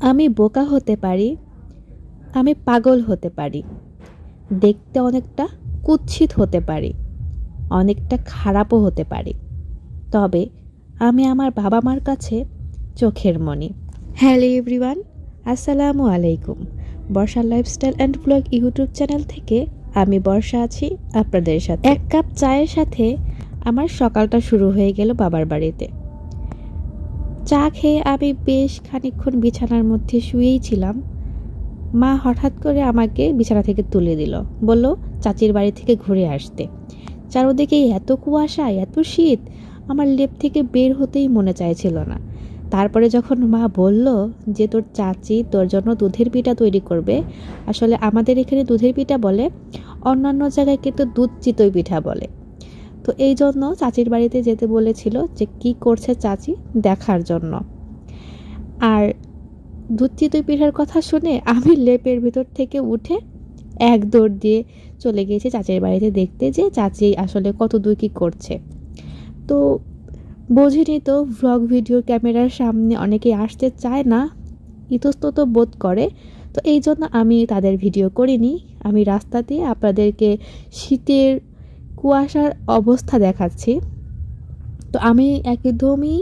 আমি বোকা হতে পারি, আমি পাগল হতে পারি, দেখতে অনেকটা কুৎসিত হতে পারি, অনেকটা খারাপও হতে পারি। তবে আমি আমার বাবা মার কাছে চোখের মণি হ্যালো এভরিওয়ান, আসসালামু আলাইকুম। Barsha lifestyle and blog YouTube channel থেকে আমি বর্ষা আছি, আপনাদের সাথে। এক কাপ চায়ের সাথে আমার সকালটা শুরু হয়ে গেল বাবার বাড়িতে। চা খেয়ে আমি বেশ খানিকক্ষণ বিছানার মধ্যে শুয়েই ছিলাম। মা হঠাৎ করে আমাকে বিছানা থেকে তুলে দিল। বলল, চাচির বাড়ি থেকে ঘুরে আসতে। চারোদিকে এত কুয়াশা, এত শীত, আমার লেপ থেকে বের হতেই মনে চাইছিল না। তারপরে যখন মা বলল যে, তোর চাচি তোর জন্য দুধের পিঠা তৈরি করবে, আসলে আমাদের এখানে দুধের পিঠা বলে, অন্যান্য জায়গায় কিন্তু দুধ চিতই পিঠা বলে। তো এই জন্য চাচির বাড়িতে যেতে বলেছিল যে কি করছে চাচি দেখার জন্য। আর দুধ চিতই পিঠার কথা শুনে আমি লেপের ভিতর থেকে উঠে এক দৌড় দিয়ে চলে গিয়েছি চাচির বাড়িতে দেখতে যে চাচি আসলে কত দূর কী করছে। তো বোঝেনি তো ভ্লগ ভিডিও ক্যামেরার সামনে অনেকেই আসতে চায় না, ইতস্তত বোধ করে। তো এই জন্য আমি তাদের ভিডিও করিনি। আমি রাস্তা দিয়ে আপনাদেরকে শীতের কুয়াশার অবস্থা দেখাচ্ছি। তো আমি একদমই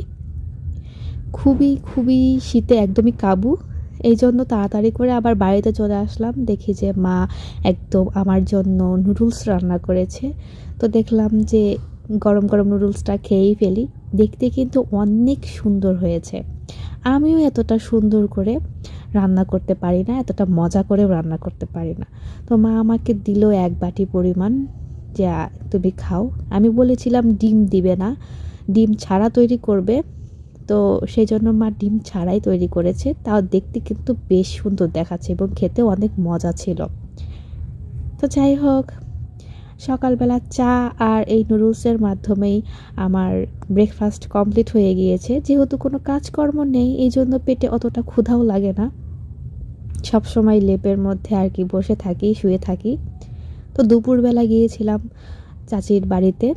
খুবই খুবই শীতে একদমই কাবু। এই জন্য তাড়াতাড়ি করে আবার বাড়িতে চলে আসলাম। দেখি যে মা একদম আমার জন্য নুডলস রান্না করেছে। তো দেখলাম যে গরম গরম নুডলসটা খেয়েই ফেলি। দেখতে কিন্তু অনেক সুন্দর হয়েছে। আমিও এতটা সুন্দর করে রান্না করতে পারি না, এতটা মজা করেও রান্না করতে পারি না। তো মা আমাকে দিল এক বাটি পরিমাণ যে তুমি খাও। আমি বলেছিলাম ডিম দিবে না। ডিম ছাড়া তৈরি করবে। তো সেই জন্য মা ডিম ছাড়াই তৈরি করেছে। তাও দেখতে কিন্তু বেশ সুন্দর দেখাচ্ছে এবং খেতে অনেক মজা ছিল। তো যাই হোক, সকালবেলা চা আর এই নুডলসের মাধ্যমেই আমার ব্রেকফাস্ট কমপ্লিট হয়ে গিয়েছে। যেহেতু কোনো কাজকর্ম নেই, এই জন্য পেটে অতটা ক্ষুধাও লাগে না। সব সময় লেপের মধ্যে আর কি বসে থাকি, শুয়ে থাকি। তো দুপুরবেলা গিয়েছিলাম চাচির বাড়িতে।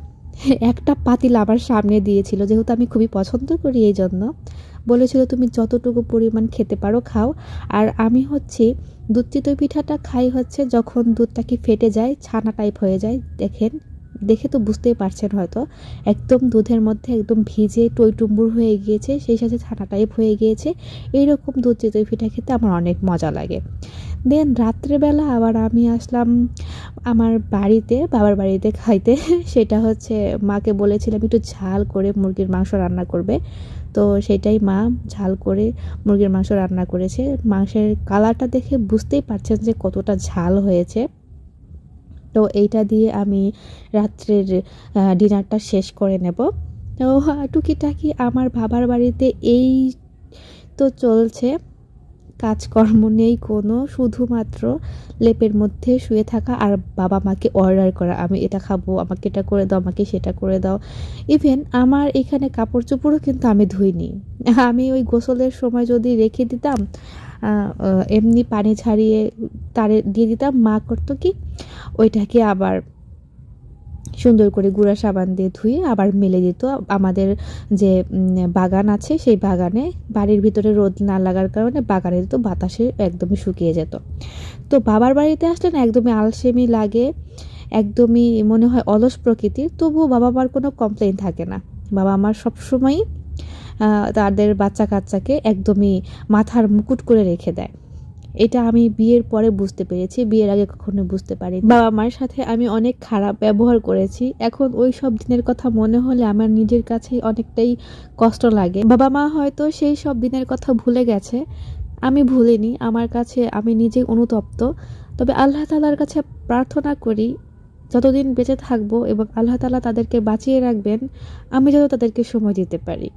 একটা পাতিল আমার সামনে দিয়েছিল, যেহেতু আমি খুবই পছন্দ করি এই জন্য। বলেছিল, তুমি যতটুকু পরিমাণ খেতে পারো খাও। আর আমি হচ্ছে দুধ চিতই পিঠাটা খাই হচ্ছে যখন দুধটাকে ফেটে যায়, ছানা টাইপ হয়ে যায়, দেখেন। দেখে তো বুঝতেই পারছেন হয়তো। একদম দুধের মধ্যে একদম ভিজে টইটুম্বুর হয়ে গিয়েছে, সেই সাথে ছানা টাইপ হয়ে গিয়েছে। এইরকম দুধ চিতই পিঠা খেতে আমার অনেক মজা লাগে। দেন রাত্রেবেলা আবার আমি আসলাম আমার বাড়িতে, বাবার বাড়িতে খাইতে, সেটা হচ্ছে মাকে বলেছিলাম একটু ঝাল করে মুরগির মাংস রান্না করবে। তো সেটাই মা ঝাল করে মুরগির মাংস রান্না করেছে। মাংসের কালারটা দেখে বুঝতেই পারছেন যে কতটা ঝাল হয়েছে। তো এইটা দিয়ে আমি রাত্রের ডিনারটা শেষ করে নেব। তো টুকিটাকি আমার বাবার বাড়িতে এই তো চলছে। কাজকর্ম নেই কোনো, শুধুমাত্র লেপের মধ্যে শুয়ে থাকা আর বাবা মাকে অর্ডার করা। আমি এটা খাব, আমাকে এটা করে দাও, আমাকে সেটা করে দাও। ইভেন আমার এখানে কাপড় চোপড়ও কিন্তু আমি ধুইনি। আমি ওই গোসলের সময় যদি রেখে দিতাম এমনি পানি ছাড়িয়ে তারে দিয়ে দিতাম, মা করতো কি, ওইটাকে আবার সুন্দর করে গুঁড়া সাবান দিয়ে ধুয়ে আবার মেলে দিত। আমাদের যে বাগান আছে, সেই বাগানে বাড়ির ভিতরে রোদ না লাগার কারণে বাগানে তো বাতাসে একদমই শুকিয়ে যেত। তো বাবার বাড়িতে আসলে না একদমই আলসেমি লাগে, একদমই মনে হয় অলস প্রকৃতির, তবুও বাবা মার কোনো কমপ্লেন থাকে না। বাবা আমার সবসময়ই তাদের বাচ্চা কাচ্চাকে একদমই মাথার মুকুট করে রেখে দেয়। এটা আমি বিয়ের পরে বুঝতে পেরেছি, বিয়ের আগে কখনো বুঝতে পারি বাবা মার সাথে আমি অনেক খারাপ ব্যবহার করেছি। এখন ওই সব দিনের কথা মনে হলে আমার নিজের কাছেই অনেকটাই কষ্ট লাগে। বাবা মা হয়তো সেই সব দিনের কথা ভুলে গেছে। আমি ভুলিনি, আমার কাছে আমি নিজে অনুতপ্ত। তবে আল্লাহ তালার কাছে প্রার্থনা করি, যতদিন বেঁচে থাকব এবং আল্লাহ তালা তাদেরকে বাঁচিয়ে রাখবেন, আমি যত তাদেরকে সময় দিতে পারি।